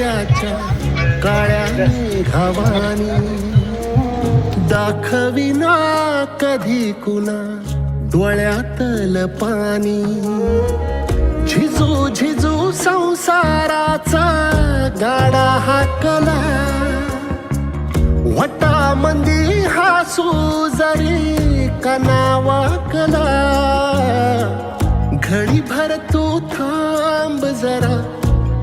उद्याच्या काळ्या घावानी दाखविना कधी कुणा डोळ्यातल पाणी झिजू झिजू संसाराचा गाडा हाकला वटामंदी हासू जरी कनावाकला घडी भा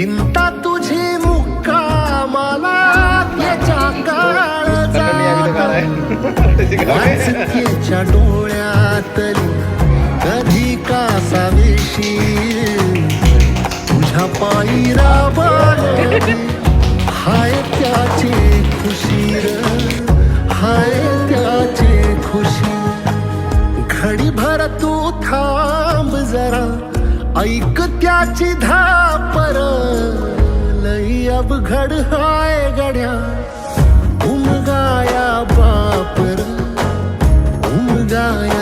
चिंता तुझी मुक्कामाला त्याच्या काळजाच्या डोळ्यातली कधी कासाविशी तुझ्या पायी राबायली. हाय त्याची खुशी हाय त्याची खुशी घडी भर तू थांब जरा ऐक त्याची धापर लई अवघड हाय गड्या उमगाया घूम उमगाया